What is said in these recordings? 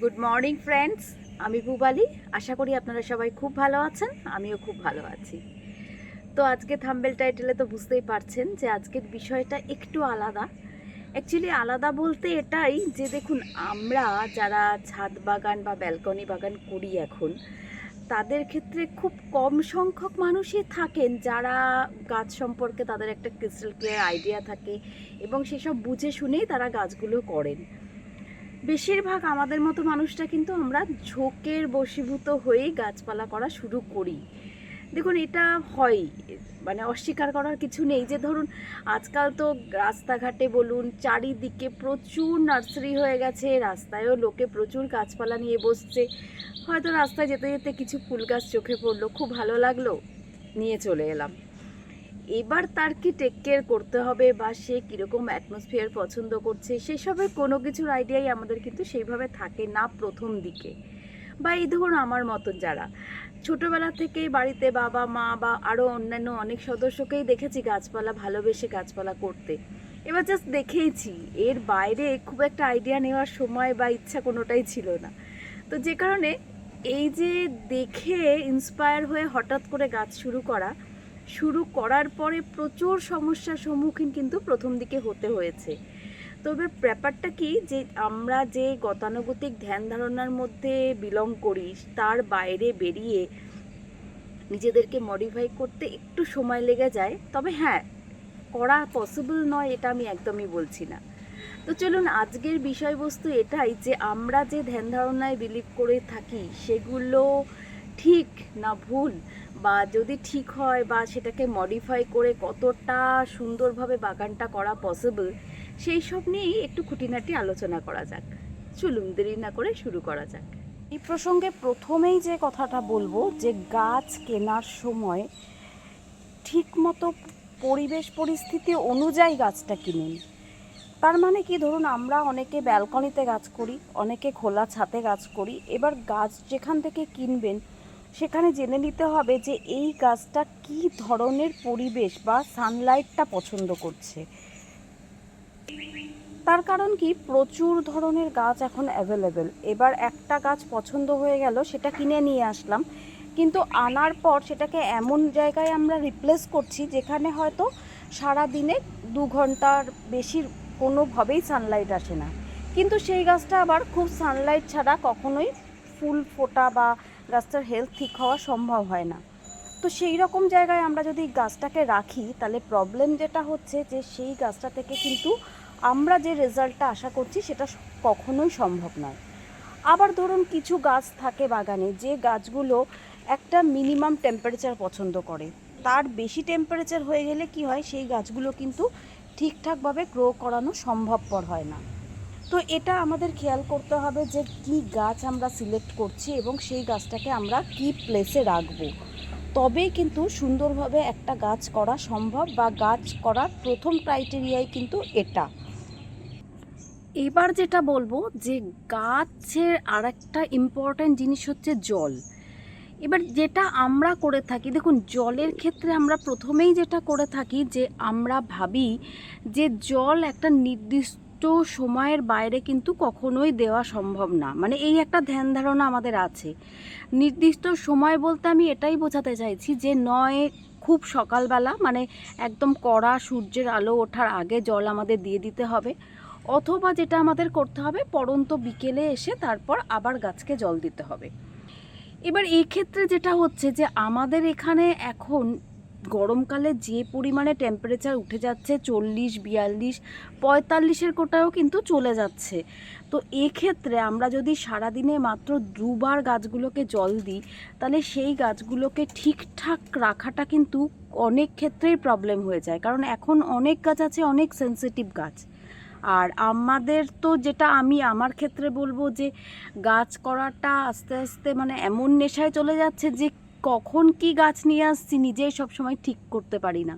Good morning friends আমি পুবালি আশা করি আপনারা সবাই খুব ভালো আছেন, আমিও খুব ভালো আছি। তো আজকে থাম্বেল টাইটেলে তো বুঝতেই পারছেন যে আজকের বিষয়টা একটু আলাদা। অ্যাকচুয়ালি আলাদা বলতে এটাই যে দেখুন, আমরা যারা ছাদ বাগান বা ব্যালকনি বাগান করি এখন, তাদের ক্ষেত্রে খুব কম সংখ্যক মানুষই থাকেন যারা গাছ সম্পর্কে তাদের একটা ক্রিস্টাল ক্লিয়ার আইডিয়া থাকে এবং সেসব বুঝে শুনেই তারা গাছগুলো করেন। বেশিরভাগ আমাদের মতো মানুষটা কিন্তু আমরা ঝোঁকের বশীভূত হয়েই গাছপালা করা শুরু করি। দেখুন, এটা হয় মানে অস্বীকার করার কিছু নেই। যে ধরুন, আজকাল তো রাস্তাঘাটে বলুন, চারিদিকে প্রচুর নার্সারি হয়ে গেছে, রাস্তায়ও লোকে প্রচুর গাছপালা নিয়ে বসছে। হয়তো রাস্তায় যেতে যেতে কিছু ফুল গাছ চোখে পড়ল, খুব ভালো লাগল, নিয়ে চলে এলাম। এবার তার কি টেক কেয়ার করতে হবে বা সে কীরকম অ্যাটমসফিয়ার পছন্দ করছে, সেসবের কোনো কিছুর আইডিয়াই আমাদের কিন্তু সেইভাবে থাকে না প্রথম দিকে। বা এই ধরুন আমার মতন যারা, ছোটোবেলা থেকেই বাড়িতে বাবা, মা বা আরও অন্যান্য অনেক সদস্যকেই দেখেছি গাছপালা, ভালোবেসে গাছপালা করতে। এবার জাস্ট দেখেইছি, এর বাইরে খুব একটা আইডিয়া নেওয়ার সময় বা ইচ্ছা কোনোটাই ছিল না। তো যে কারণে এই যে দেখে ইন্সপায়ার হয়ে হঠাৎ করে গাছ শুরু করা শুরু করার পরে প্রচুর সমস্যার সম্মুখীন কিন্তু প্রথম দিকে হতে হয়েছে। তবে ব্যাপারটা কি যে আমরা যে গতানুগতিক ধ্যান ধারণার মধ্যে বিলং করি, তার বাইরে বেরিয়ে নিজেদেরকে মডিফাই করতে একটু সময় লেগে যায়, তবে হ্যাঁ করা পসিবল নয় এটা আমি একদমই বলছি না। তো চলুন আজকের বিষয়বস্তু এটাই যে আমরা যে ধ্যান ধারণায় বিলিভ করে থাকি, সেগুলো ঠিক না ভুল? বা যদি ঠিক হয় বা সেটাকে মডিফাই করে কতটা সুন্দরভাবে বাগানটা করা পসিবল সেই সব নিয়েই একটু খুঁটিনাটি আলোচনা করা যাক। চলুন দেরি না করে শুরু করা যাক। এই প্রসঙ্গে প্রথমেই যে কথাটা বলব, যে গাছ কেনার সময় ঠিকমতো পরিবেশ পরিস্থিতি অনুযায়ী গাছটা কিনুন। তার মানে কি? ধরুন আমরা অনেকে ব্যালকনিতে গাছ করি, অনেকে খোলা ছাতে গাছ করি, এবার গাছ যেখান থেকে কিনবেন সেখানে জেনে নিতে হবে যে এই গাছটা কি ধরনের পরিবেশ বা সানলাইটটা পছন্দ করছে। তার কারণ কি? প্রচুর ধরনের গাছ এখন অ্যাভেলেবেল এবার একটা গাছ পছন্দ হয়ে গেল, সেটা কিনে নিয়ে আসলাম। কিন্তু আনার পর সেটাকে এমন জায়গায় আমরা রিপ্লেস করছি, যেখানে হয়তো সারা দিনে দু ঘণ্টার বেশি কোনোভাবেই সানলাইট আসে না। কিন্তু সেই গাছটা আবার খুব সানলাইট ছাড়া কখনোই ফুল ফোটা বা গাছটার হেলথ ঠিক হওয়া সম্ভব হয় না। তো সেই রকম জায়গায় আমরা যদি গাছটাকে রাখি, তাহলে প্রবলেম যেটা হচ্ছে যে সেই গাছটা থেকে কিন্তু আমরা যে রেজাল্টটা আশা করছি, সেটা কখনোই সম্ভব নয়। আবার ধরুন কিছু গাছ থাকে বাগানে, যে গাছগুলো একটা মিনিমাম টেম্পারেচার পছন্দ করে। তার বেশি টেম্পারেচার হয়ে গেলে কি হয়? সেই গাছগুলো কিন্তু ঠিকঠাকভাবে গ্রো করানো সম্ভবপর হয় না। তো এটা আমাদের খেয়াল করতে হবে যে কি গাছ আমরা সিলেক্ট করছি এবং সেই গাছটাকে আমরা কি প্লেসে রাখব। তবেই কিন্তু সুন্দরভাবে একটা গাছ করা সম্ভব বা গাছ করার প্রথম ক্রাইটেরিয়াই কিন্তু এটা। এবার যেটা বলব যে গাছের আর একটা ইম্পর্ট্যান্ট জিনিস হচ্ছে জল। এবার যেটা আমরা করে থাকি, দেখুন জলের ক্ষেত্রে আমরা প্রথমেই যেটা করে থাকি যে আমরা ভাবি যে জল একটা নির্দিষ্ট সময়ের বাইরে কিন্তু কখনোই দেওয়া সম্ভব না। মানে এই একটা ধ্যান ধারণা আমাদের আছে। নির্দিষ্ট সময় বলতে আমি এটাই বোঝাতে চাইছি যে নয় খুব সকালবেলা মানে একদম কড়া সূর্যের আলো ওঠার আগে জল আমাদের দিয়ে দিতে হবে। অথবা যেটা আমাদের করতে হবে পরন্ত বিকেলে এসে তারপর আবার গাছকে জল দিতে হবে। এবার এই ক্ষেত্রে যেটা হচ্ছে যে আমাদের এখানে এখন গরমকালে যে পরিমাণে টেম্পারেচার উঠে যাচ্ছে, চল্লিশ, বিয়াল্লিশ, পঁয়তাল্লিশের কোটাও কিন্তু চলে যাচ্ছে। তো এক্ষেত্রে আমরা যদি সারাদিনে মাত্র দুবার গাছগুলোকে জল দিই, তাহলে সেই গাছগুলোকে ঠিকঠাক রাখাটা কিন্তু অনেক ক্ষেত্রেই প্রবলেম হয়ে যায়। কারণ এখন অনেক গাছ আছে, অনেক সেন্সিটিভ গাছ। আর আমাদের তো যেটা আমি আমার ক্ষেত্রে বলব যে, গাছ করাটা আস্তে আস্তে মানে এমন নেশায় চলে যাচ্ছে যে কখন কি গাছ নিয়ে আসছি নিজেই সবসময় ঠিক করতে পারি না।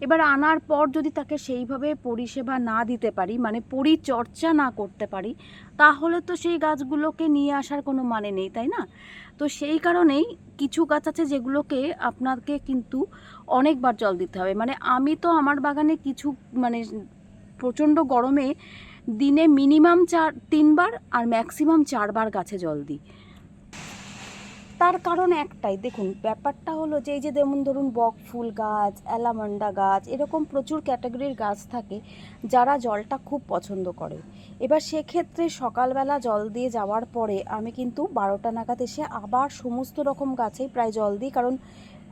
এবার আনার পর যদি তাকে সেইভাবে পরিষেবা না দিতে পারি মানে পরিচর্যা না করতে পারি, তাহলে তো সেই গাছগুলোকে নিয়ে আসার কোনো মানে নেই, তাই না? তো সেই কারণেই কিছু গাছ আছে যেগুলোকে আপনাকে কিন্তু অনেকবার জল দিতে হবে। মানে আমি তো আমার বাগানে কিছু মানে প্রচণ্ড গরমে দিনে মিনিমাম চার, তিনবার আর ম্যাক্সিমাম চারবার গাছে জল দিই। তার কারণ একটাই। দেখুন, ব্যাপারটা হলো যে, এই যে যেমন ধরুন বক ফুল গাছ, অ্যালামান্ডা গাছ, এরকম প্রচুর ক্যাটাগরির গাছ থাকে যারা জলটা খুব পছন্দ করে। এবার সেক্ষেত্রে সকালবেলা জল দিয়ে যাওয়ার পরে আমি কিন্তু বারোটা নাগাদ এসে আবার সমস্ত রকম গাছেই প্রায় জল দিই, কারণ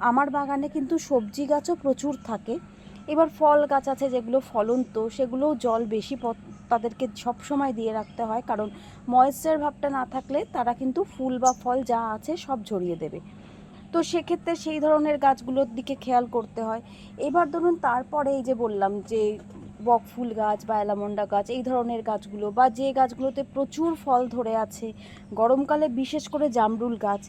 আমার বাগানে কিন্তু সবজি গাছও প্রচুর থাকে। এবার ফল গাছ আছে যেগুলো ফলন্ত, সেগুলোও জল বেশি তাদেরকে সব সময় দিয়ে রাখতে হয়। কারণ ময়েশ্চার ভাবটা না থাকলে তারা কিন্তু ফুল বা ফল যা আছে সব ঝরিয়ে দেবে। তো সেক্ষেত্রে সেই ধরনের গাছগুলোর দিকে খেয়াল করতে হয়। এবার ধরুন তারপরে এই যে বললাম যে বক ফুল গাছ বা অ্যালামন্ডা গাছ, এই ধরনের গাছগুলো বা যে গাছগুলোতে প্রচুর ফল ধরে আছে, গরমকালে বিশেষ করে জামরুল গাছ,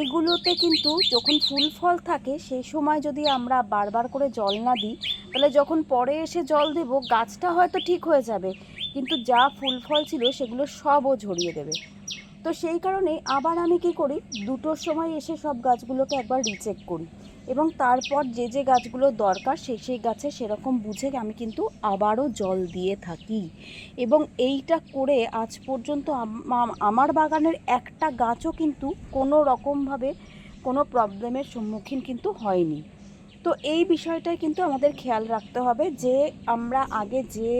এগুলোতে কিন্তু যখন ফুল ফল থাকে, সেই সময় যদি আমরা বারবার করে জল না দিই, তাহলে যখন পরে এসে জল দেব, গাছটা হয়তো ঠিক হয়ে যাবে। কিন্তু যা ফুল ফল ছিল সেগুলো সবও ঝরিয়ে দেবে। তো সেই কারণে আবার আমি কি করি? দুটোর সময় এসে সব গাছগুলোকে একবার রিচেক করি এবং তারপর যে যে গাছগুলো দরকার সেই সেই গাছে সেরকম বুঝে আমি কিন্তু আবারও জল দিয়ে থাকি। এবং এইটা করে আজ পর্যন্ত আমার বাগানের একটা গাছও কিন্তু কোনো রকমভাবে কোনো প্রবলেমের সম্মুখীন কিন্তু হয়নি। তো এই বিষয়টাই কিন্তু আমাদের খেয়াল রাখতে হবে যে আমরা আগে যে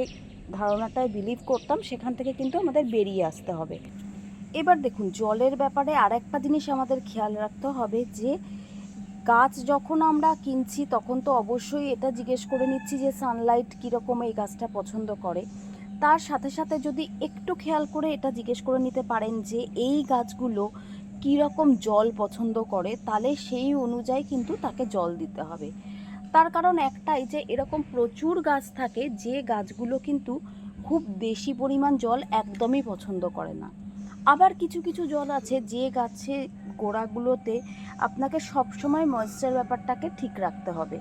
ধারণাটায় বিলিভ করতাম, সেখান থেকে কিন্তু আমাদের বেরিয়ে আসতে হবে। এবার দেখুন, জলের ব্যাপারে আর একটা জিনিস আমাদের খেয়াল রাখতে হবে যে, গাছ যখন আমরা কিনছি, তখন তো অবশ্যই এটা জিজ্ঞেস করে নিচ্ছি যে সানলাইট কীরকম এই গাছটা পছন্দ করে? তার সাথে সাথে যদি একটু খেয়াল করে এটা জিজ্ঞেস করে নিতে পারেন যে, এই গাছগুলো কীরকম জল পছন্দ করে? তাহলে সেই অনুযায়ী কিন্তু তাকে জল দিতে হবে। তার কারণ একটাই যে, এরকম প্রচুর গাছ থাকে, যে গাছগুলো কিন্তু খুব বেশি পরিমাণ জল একদমই পছন্দ করে না। আবার কিছু কিছু জল আছে, যে গাছে গোড়াগুলোতে আপনাকে সবসময় ময়েশ্চার ব্যাপারটাকে ঠিক রাখতে হবে।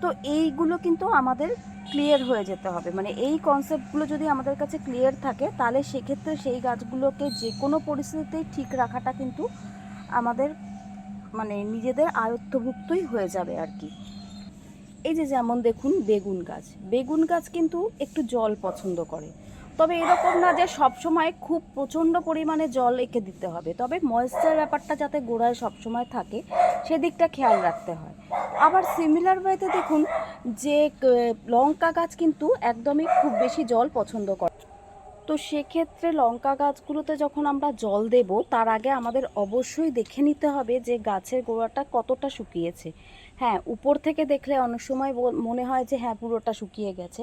তো এইগুলো কিন্তু আমাদের ক্লিয়ার হয়ে যেতে হবে। মানে এই কনসেপ্টগুলো যদি আমাদের কাছে ক্লিয়ার থাকে, তাহলে সেক্ষেত্রে সেই গাছগুলোকে যে কোনো পরিস্থিতিতেই ঠিক রাখাটা কিন্তু আমাদের মানে নিজেদের আয়ত্তভুক্তই হয়ে যাবে আর কি। এই যে যেমন দেখুন বেগুন গাছ। বেগুন গাছ কিন্তু একটু জল পছন্দ করে। তবে এরকম না যে সবসময় খুব প্রচণ্ড পরিমাণে জল এঁকে দিতে হবে। তবে ময়েশ্চার ব্যাপারটা যাতে গোড়ায় সবসময় থাকে, সেদিকটা খেয়াল রাখতে হয়। আবার সিমিলার ওয়েতে দেখুন যে লঙ্কা গাছ কিন্তু একদমই খুব বেশি জল পছন্দ করে। তো সেক্ষেত্রে লঙ্কা গাছগুলোতে যখন আমরা জল দেব, তার আগে আমাদের অবশ্যই দেখে নিতে হবে যে গাছের গোড়াটা কতটা শুকিয়েছে। হ্যাঁ উপর থেকে দেখলে অনেক সময় মনে হয় যে হ্যাঁ পুরোটা শুকিয়ে গেছে।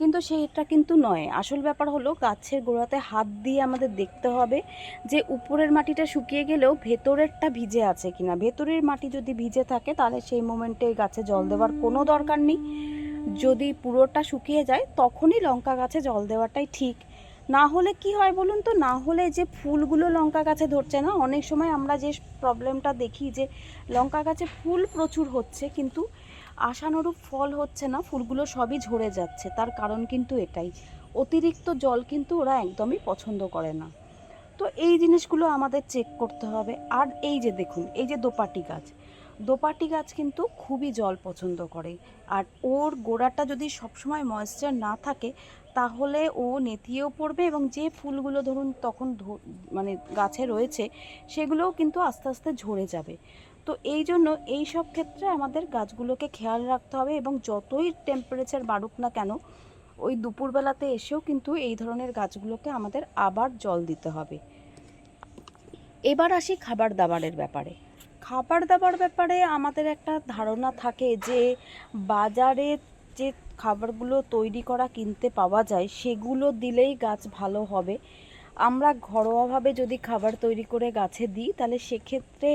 কিন্তু সেইটা কিন্তু নয়। আসল ব্যাপার হলো গাছের গোড়াতে হাত দিয়ে আমাদের দেখতে হবে যে উপরের মাটিটা শুকিয়ে গেলেও ভেতরেরটা ভিজে আছে কিনা। ভেতরের মাটি যদি ভিজে থাকে তাহলে সেই মোমেন্টে গাছে জল দেওয়ার কোনো দরকার নেই। যদি পুরোটা শুকিয়ে যায় তখনই লঙ্কা গাছে জল দেওয়াটাই ঠিক। না হলে কি হয় বলুন তো? না হলে যে ফুলগুলো লঙ্কা গাছে ধরছে না? অনেক সময় আমরা যে প্রবলেমটা দেখি যে লঙ্কা গাছে ফুল প্রচুর হচ্ছে কিন্তু আশানুরূপ ফল হচ্ছে না, ফুলগুলো সবই ঝরে যাচ্ছে। তার কারণ কিন্তু এটাই। অতিরিক্ত জল কিন্তু ওরা একদমই পছন্দ করে না। তো এই জিনিসগুলো আমাদের চেক করতে হবে। আর এই যে দেখুন, এই যে দোপাটি গাছ। দোপাটি গাছ কিন্তু খুবই জল পছন্দ করে। আর ওর গোড়াটা যদি সবসময় ময়েশ্চার না থাকে তাহলে ও নেতিয়েও পড়বে এবং যে ফুলগুলো ধরুন তখন মানে গাছে রয়েছে, সেগুলোও কিন্তু আস্তে আস্তে ঝরে যাবে। তো এই জন্য এই সব ক্ষেত্রে আমাদের গাছগুলোকে খেয়াল রাখতে হবে এবং যতই টেম্পারেচার বাড়ুক না কেন, ওই দুপুরবেলাতে এসেও কিন্তু এই ধরনের গাছগুলোকে আমাদের আবার জল দিতে হবে। এবার আসি খাবার দাবারের ব্যাপারে। খাবার দাবার ব্যাপারে আমাদের একটা ধারণা থাকে যে, বাজারে যে খাবারগুলো তৈরি করা, কিনতে পাওয়া যায়, সেগুলো দিলেই গাছ ভালো হবে। আমরা ঘরোয়াভাবে যদি খাবার তৈরি করে গাছে দিই, তাহলে সেক্ষেত্রে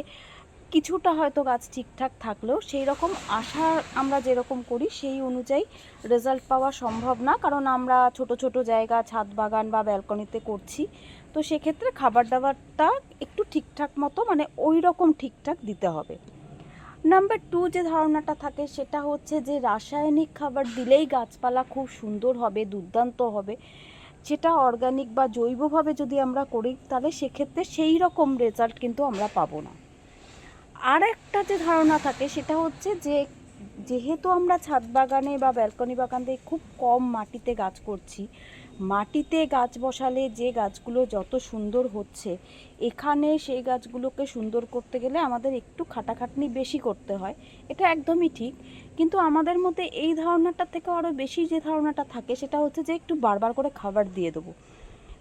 কিছুটা হয়তো গাছ ঠিকঠাক থাকলেও সেই রকম আশা আমরা যেরকম করি, সেই অনুযায়ী রেজাল্ট পাওয়া সম্ভব না। কারণ আমরা ছোট ছোট জায়গা, ছাদ বাগান বা ব্যালকনিতে করছি। তো সেক্ষেত্রে খাবার দাবারটা একটু ঠিকঠাক মতো মানে ওই রকম ঠিকঠাক দিতে হবে। নাম্বার টু যে ধারণাটা থাকে সেটা হচ্ছে যে রাসায়নিক খাবার দিলেই গাছপালা খুব সুন্দর হবে, দুর্দান্ত হবে। যেটা অর্গানিক বা জৈবভাবে যদি আমরা করি, তাহলে সেক্ষেত্রে সেই রকম রেজাল্ট কিন্তু আমরা পাবো না। আর একটা যে ধারণা থাকে সেটা হচ্ছে যে, যেহেতু আমরা ছাদ বাগানে বা ব্যালকনি বাগানে খুব কম মাটিতে গাছ করছি মাটিতে গাছ বসালে যে গাছগুলো যত সুন্দর হচ্ছে, এখানে সেই গাছগুলোকে সুন্দর করতে গেলে আমাদের একটু খাটাখাটনি বেশি করতে হয়। এটা একদমই ঠিক। কিন্তু আমাদের মধ্যে এই ধারণাটা থেকে আরও বেশি যে ধারণাটা থাকে, সেটা হচ্ছে যে একটু বারবার করে খাবার দিয়ে দেবো।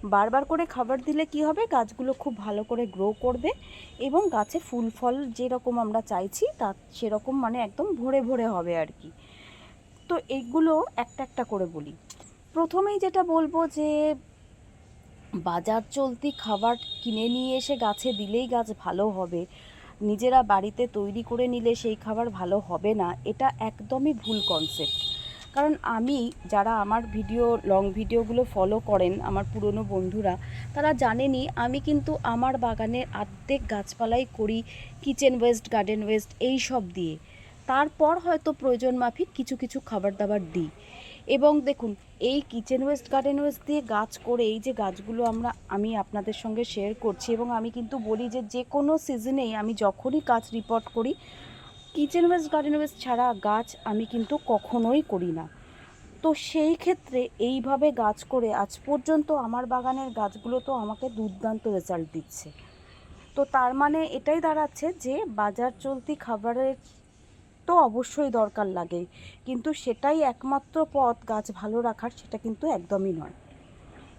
বারবার করে খাবার দিলে কি হবে? গাছগুলো খুব ভালো করে গ্রো করবে এবং গাছে ফুল, ফল যেরকম আমরা চাইছি, তা সেরকম মানে একদম ভরে ভরে হবে আর কি। তো এইগুলো একটা একটা করে বলি। প্রথমেই যেটা বলব যে, বাজার চলতি খাবার কিনে নিয়ে এসে গাছে দিলেই গাছ ভালো হবে। নিজেরা বাড়িতে তৈরি করে নিলে সেই খাবার ভালো হবে না, এটা একদমই ভুল কনসেপ্ট কারণ আমি, যারা আমার ভিডিও লং ভিডিওগুলো ফলো করেন, আমার পুরনো বন্ধুরা, তারা জানেনই আমি কিন্তু আমার বাগানের অর্ধেক গাছপালাই করি কিচেন ওয়েস্ট গার্ডেন ওয়েস্ট এই সব দিয়ে। তারপর হয়তো প্রয়োজন মাফিক কিছু কিছু খাবার দাবার দিই। এবং দেখুন, এই কিচেন ওয়েস্ট গার্ডেন ওয়েস্ট দিয়ে গাছ করে এই যে গাছগুলো আমরা, আমি আপনাদের সঙ্গে শেয়ার করছি এবং আমি কিন্তু বলি যে যে কোনো সিজনেই আমি যখনই গাছ রিপোর্ট করি কিচেন ওয়েস্ট গার্ডেন ওয়েস্ট ছাড়া গাছ আমি কিন্তু কখনোই করি না। তো সেই ক্ষেত্রে এইভাবে গাছ করে আজ পর্যন্ত আমার বাগানের গাছগুলো তো আমাকে দুর্দান্ত রেজাল্ট দিচ্ছে। তো তার মানে এটাই দাঁড়াচ্ছে যে বাজার চলতি খাবারের তো অবশ্যই দরকার লাগে কিন্তু সেটাই একমাত্র পথ গাছ ভালো রাখার, সেটা কিন্তু একদমই নয়।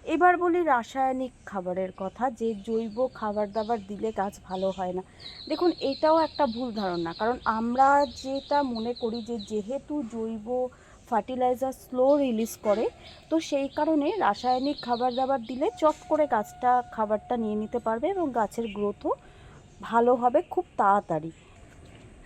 এবার বলি রাসায়নিক খাবারের কথা, যে জৈব খাবার দাবার দিলে গাছ ভালো হয় না। দেখুন, এটাও একটা ভুল ধারণা। কারণ আমরা যেটা মনে করি যে, যেহেতু জৈব ফার্টিলাইজার স্লো রিলিজ করে, তো সেই কারণে রাসায়নিক খাবার দাবার দিলে চট করে গাছটা, খাবারটা নিয়ে নিতে পারবে এবং গাছের গ্রোথও ভালো হবে খুব তাড়াতাড়ি।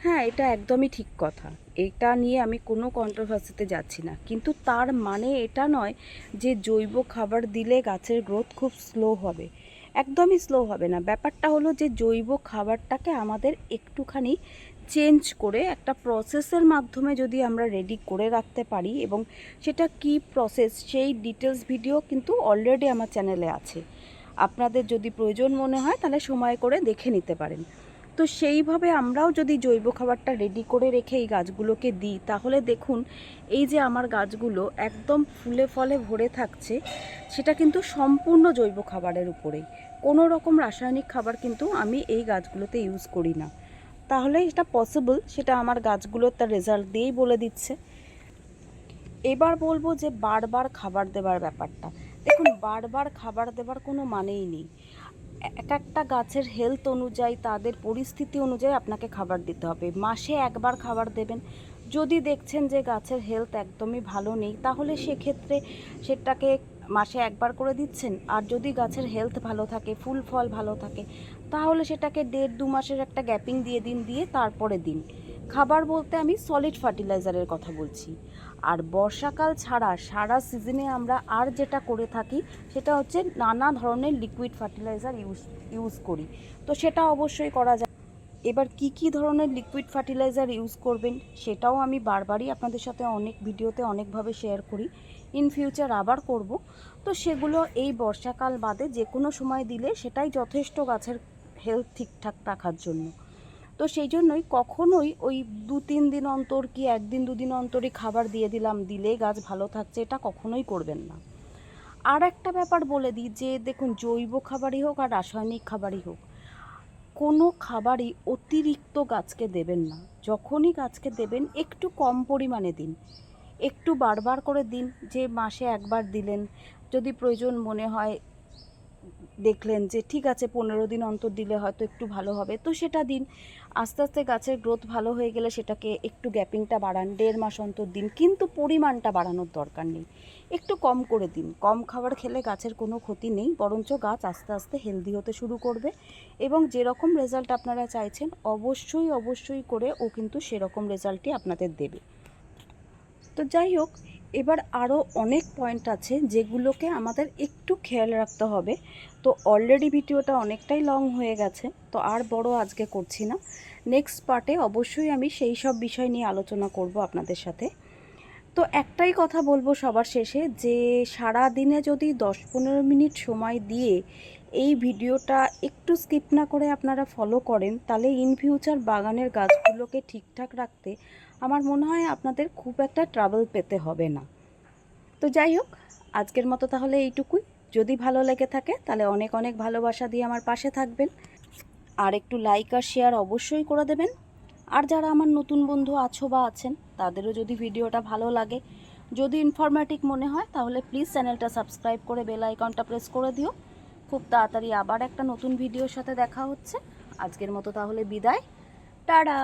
হ্যাঁ এটা একদমই ঠিক কথা। এটা নিয়ে আমি কোনো কন্ট্রোভার্সিতে যাচ্ছি না। কিন্তু তার মানে এটা নয় যে জৈব খাবার দিলে গাছের গ্রোথ খুব স্লো হবে। একদমই স্লো হবে না। ব্যাপারটা হলো যে জৈব খাবারটাকে আমাদের একটুখানি চেঞ্জ করে একটা প্রসেসের মাধ্যমে যদি আমরা রেডি করে রাখতে পারি এবং সেটা কি প্রসেস সেই ডিটেলস ভিডিও কিন্তু অলরেডি আমার চ্যানেলে আছে। আপনাদের যদি প্রয়োজন মনে হয় তাহলে সময় করে দেখে নিতে পারেন। তো সেইভাবে আমরাও যদি জৈব খাবারটা রেডি করে রেখে এই গাছগুলোকে দিই, তাহলে দেখুন এই যে আমার গাছগুলো একদম ফুলে ফলে ভরে থাকছে, সেটা কিন্তু সম্পূর্ণ জৈব খাবারের উপরেই। কোনো রকম রাসায়নিক খাবার কিন্তু আমি এই গাছগুলোতে ইউজ করি না। তাহলে এটা পসিবল সেটা আমার গাছগুলো তার রেজাল্ট দিয়েই বলে দিচ্ছে। এবার বলব যে বারবার খাবার দেবার ব্যাপারটা। দেখুন, বারবার খাবার দেবার কোনো মানেই নেই। এক একটা গাছের হেলথ অনুযায়ী, তাদের পরিস্থিতি অনুযায়ী আপনাকে খাবার দিতে হবে। মাসে একবার খাবার দেবেন। যদি দেখছেন যে গাছের হেলথ একদমই ভালো নেই, তাহলে সেক্ষেত্রে সেটাকে মাসে একবার করে দিচ্ছেন। আর যদি গাছের হেলথ ভালো থাকে, ফুল ফল ভালো থাকে, তাহলে সেটাকে দেড় দু মাসের একটা গ্যাপিং দিয়ে দিন, দিয়ে তারপরে দিন। খাবার বলতে আমি সলিড ফার্টিলাইজারের কথা বলছি। আর বর্ষাকাল ছাড়া সারা সিজনে আমরা আর যেটা করে থাকি, সেটা হচ্ছে নানা ধরনের লিকুইড ফার্টিলাইজার ইউজ ইউজ করি। তো সেটা অবশ্যই করা যায়। এবার কি কি ধরনের লিকুইড ফার্টিলাইজার ইউজ করবেন, সেটাও আমি বারবারই আপনাদের সাথে অনেক ভিডিওতে অনেকভাবে শেয়ার করি। ইন ফিউচার আবার করব। তো সেগুলো এই বর্ষাকাল বাদে যে কোনো সময় দিলে সেটাই যথেষ্ট গাছের হেলথ ঠিকঠাক রাখার জন্য। তো সেই জন্যই কখনোই ওই দু তিন দিন অন্তর কি একদিন দুদিন অন্তরই খাবার দিয়ে দিলাম দিলে গাছ ভালো থাকছে, এটা কখনোই করবেন না। আর একটা ব্যাপার বলে দিই যে দেখুন জৈব খাবারই হোক আর রাসায়নিক খাবারই হোক, কোনো খাবারই অতিরিক্ত গাছকে দেবেন না। যখনই গাছকে দেবেন, একটু কম পরিমাণে দিন। একটু বারবার করে দিন, যে মাসে একবার দিলেন, যদি প্রয়োজন মনে হয় দেখলেন যে, ঠিক আছে, পনেরো দিন অন্তর দিলে হয়তো একটু ভালো হবে। তো সেটা দিন। আস্তে আস্তে গাছের গ্রোথ ভালো হয়ে গেলে সেটাকে একটু গ্যাপিংটা বাড়ান, দেড় মাস অন্তর দিন। কিন্তু পরিমাণটা বাড়ানোর দরকার নেই। একটু কম করে দিন। কম খাবার খেলে গাছের কোনো ক্ষতি নেই, বরঞ্চ গাছ আস্তে আস্তে হেলদি হতে শুরু করবে। এবং যেরকম রেজাল্ট আপনারা চাইছেন, অবশ্যই অবশ্যই করে ও কিন্তু সেরকম রেজাল্টই আপনাদের দেবে। তো যাই হোক এবার আরও অনেক পয়েন্ট আছে যেগুলোকে আমাদের একটু খেয়াল রাখতে হবে। তো অলরেডি ভিডিওটা অনেকটাই লং হয়ে গেছে, তো আর বড় আজকে করছি না। নেক্সট পার্টে অবশ্যই আমি সেই সব বিষয় নিয়ে আলোচনা করব আপনাদের সাথে। তো একটাই কথা বলব সবার শেষে যে সারা দিনে যদি দশ পনেরো মিনিট সময় দিয়ে এই ভিডিওটা একটু স্কিপ না করে আপনারা ফলো করেন, তাহলে ইন ফিউচার বাগানের গাছগুলোকে ঠিকঠাক রাখতে আমার মনে হয় আপনাদের খুব একটা ট্রাভেল পেতে হবে না। তো যাই হোক, আজকের মতো তাহলে এইটুকুই। যদি ভালো লেগে থাকে, তাহলে অনেক অনেক ভালোবাসা দিয়ে আমার পাশে থাকবেন। আর একটু লাইক আর শেয়ার অবশ্যই করে দেবেন। আর যারা আমার নতুন বন্ধু আছো বা আছেন, তাদেরও যদি ভিডিওটা ভালো লাগে, যদি ইনফরমেটিভ মনে হয়, তাহলে প্লিজ চ্যানেলটা সাবস্ক্রাইব করে বেল আইকনটা প্রেস করে দিও। খুব তাড়াতাড়ি আবার একটা নতুন ভিডিওর সাথে দেখা হচ্ছে। আজকের মতো তাহলে বিদায়। টাটা!